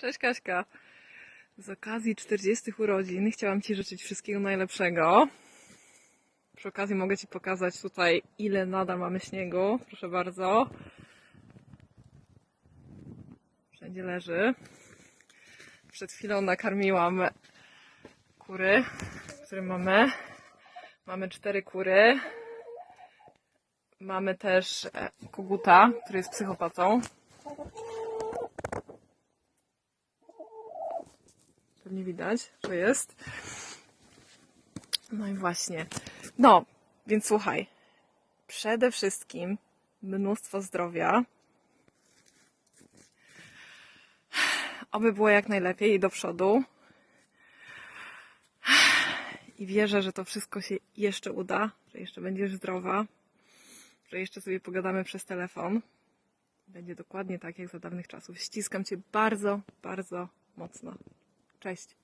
Cześć Kaśka. Z okazji 40 urodzin chciałam Ci życzyć wszystkiego najlepszego. Przy okazji mogę Ci pokazać tutaj, ile nadal mamy śniegu. Proszę bardzo. Wszędzie leży. Przed chwilą nakarmiłam kury, które mamy. Mamy cztery kury. Mamy też e, koguta, który jest psychopatą. Pewnie widać, że jest. No i właśnie. No, więc słuchaj. Przede wszystkim mnóstwo zdrowia. Oby było jak najlepiej i do przodu. I wierzę, że to wszystko się jeszcze uda, że jeszcze będziesz zdrowa, że jeszcze sobie pogadamy przez telefon. Będzie dokładnie tak jak za dawnych czasów. Ściskam Cię bardzo, bardzo mocno. Cześć.